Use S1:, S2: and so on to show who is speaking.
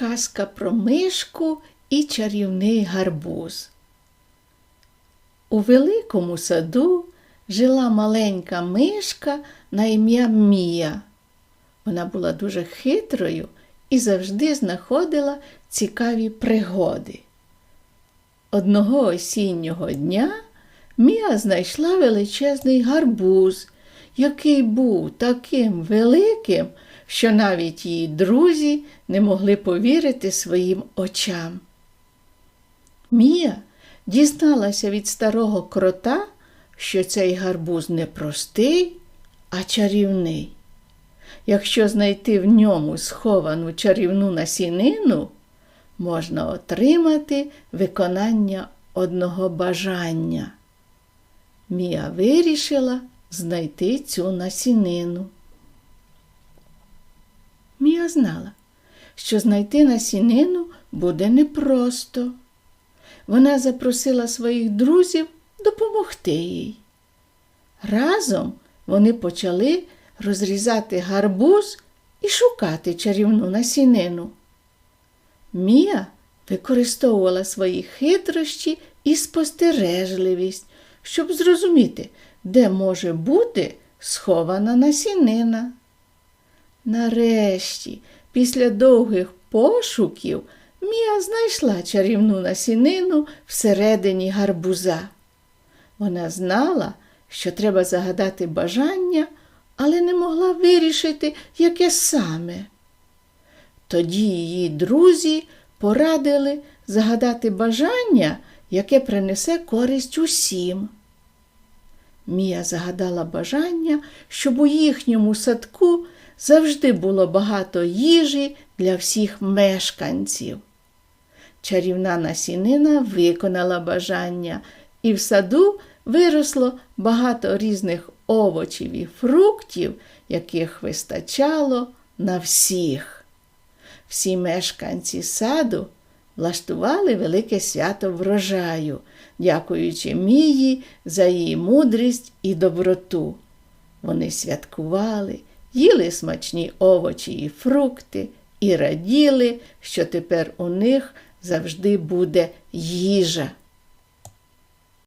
S1: казка про мишку і чарівний гарбуз. У великому саду жила маленька мишка на ім'я Мія. Вона була дуже хитрою і завжди знаходила цікаві пригоди. Одного осіннього дня Мія знайшла величезний гарбуз, який був таким великим, що навіть її друзі не могли повірити своїм очам. Мія дізналася від старого крота, що цей гарбуз не простий, а чарівний. Якщо знайти в ньому сховану чарівну насінину, можна отримати виконання одного бажання. Мія вирішила знайти цю насінину. Знала, що знайти насінину буде непросто. Вона запросила своїх друзів допомогти їй. Разом вони почали розрізати гарбуз і шукати чарівну насінину. Мія використовувала свої хитрощі і спостережливість, щоб зрозуміти, де може бути схована насінина. Нарешті, після довгих пошуків, Мія знайшла чарівну насінину всередині гарбуза. Вона знала, що треба загадати бажання, але не могла вирішити, яке саме. Тоді її друзі порадили загадати бажання, яке принесе користь усім. Мія загадала бажання, щоб у їхньому садку завжди було багато їжі для всіх мешканців. Чарівна насінина виконала бажання, і в саду виросло багато різних овочів і фруктів, яких вистачало на всіх. Всі мешканці саду влаштували велике свято врожаю, дякуючи Мії за її мудрість і доброту. Вони святкували, їли смачні овочі і фрукти і раділи, що тепер у них завжди буде їжа.